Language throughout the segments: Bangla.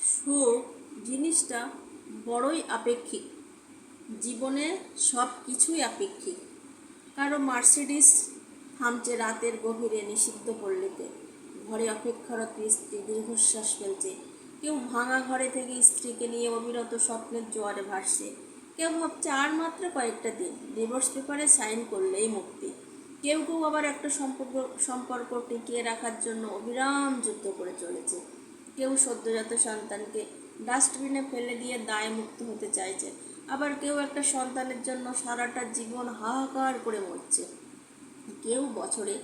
সুখ জিনিসটা বড়ই আপেক্ষিক। জীবনে সব কিছুই আপেক্ষিক। কারও মার্সিডিস থামছে রাতের গভীরে নিষিদ্ধ পল্লীতে। ঘরে অপেক্ষারত স্ত্রী দীর্ঘশ্বাস ফেলছে। কেউ ভাঙা ঘরে থেকে স্ত্রীকে নিয়ে অবিরত স্বপ্নের জোয়ারে ভাসছে। কেউ ভাবছে আর মাত্র কয়েকটা দিন ডিভোর্স পেপারে সাইন করলেই মুক্তি। কেউ কেউ আবার একটা সম্পর্ক সম্পর্ক টিকিয়ে রাখার জন্য অবিরাম যুদ্ধ করে চলেছে। কেউ সদ্যজাত সন্তানকে ডাস্টবিনে ফেলে দিয়ে দায় মুক্ত হতে চাইছে। আবার কেউ একটা সন্তানের জন্য সারাটা জীবন হাহাকার করে মরছে। কেউ বছরে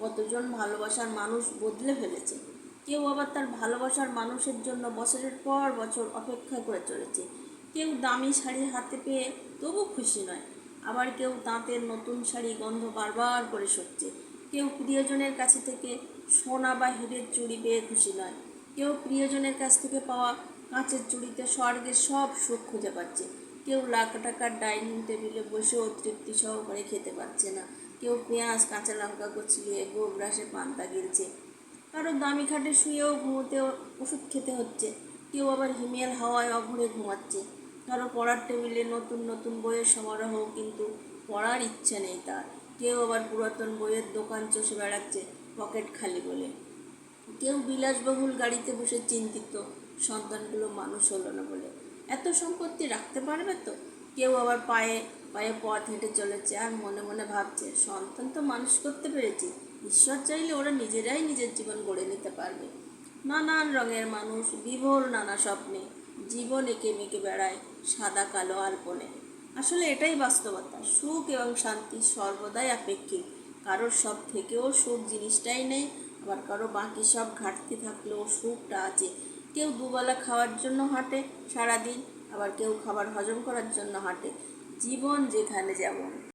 কতজন ভালোবাসার মানুষ বদলে ফেলেছে? কেউ আবার তার ভালোবাসার মানুষের জন্য বছরের পর বছর অপেক্ষা করে চলেছে। কেউ দামি শাড়ি হাতে পেয়ে তবু খুশি নয়। আবার কেউ তাঁতের নতুন শাড়ি গন্ধ বারবার করে সচ্ছে কেউ প্রিয়জনের কাছে থেকে সোনা বা হীরের চুড়ি পেয়ে খুশি নয়। কেউ প্রিয়জনের কাছ থেকে পাওয়া কাঁচের চুড়িতে স্বর্গের সব সুখ খুঁজে পাচ্ছে। কেউ লাখ টাকার ডাইনিং টেবিলে বসেও তৃপ্তি সহকারে খেতে পারছে না। কেউ পেঁয়াজ, কাঁচা লঙ্কা কচলিয়ে গোগ্রাসে পান্তা গিলছে। কারও দামি খাটে শুয়েও ঘুমোতে ওষুধ খেতে হচ্ছে। কেউ আবার হিমেল হাওয়ায় অঘরে ঘুমাচ্ছে। কারও পড়ার টেবিলে নতুন নতুন বইয়ের সমারোহ, কিন্তু পড়ার ইচ্ছে নেই তার। কেউ আবার পুরাতন বইয়ের দোকান চষে বেড়াচ্ছে পকেট খালি বলে। কেউ বিলাসবহুল গাড়িতে বসে চিন্তিত। সন্তানগুলো মানুষ হলো না বলে। এত সম্পত্তি রাখতে পারবে তো? কেউ আবার পায়ে পায়ে পথ হেঁটে চলেছে আর মনে মনে ভাবছে, সন্তান তো মানুষ করতে পেরেছি। ঈশ্বর চাইলে ওরা নিজেরাই নিজের জীবন গড়ে নিতে পারবে। নানান রঙের মানুষ, বিভোর নানা স্বপ্নে, জীবন এঁকে মেঁকে বেড়ায় সাদা কালো আর আলপনে। আসলে এটাই বাস্তবতা, সুখ এবং শান্তি সর্বদাই আপেক্ষিক। কারোর সব থেকেও সুখ জিনিসটাই নেই আবার কারও, বাকি সব ঘাটতি থাকলেও সুখটা আছে। কেউ দুবেলা খাওয়ার জন্য হাঁটে সারাদিন, আবার কেউ খাবার হজম করার জন্য হাঁটে। জীবন যেখানে যেমন।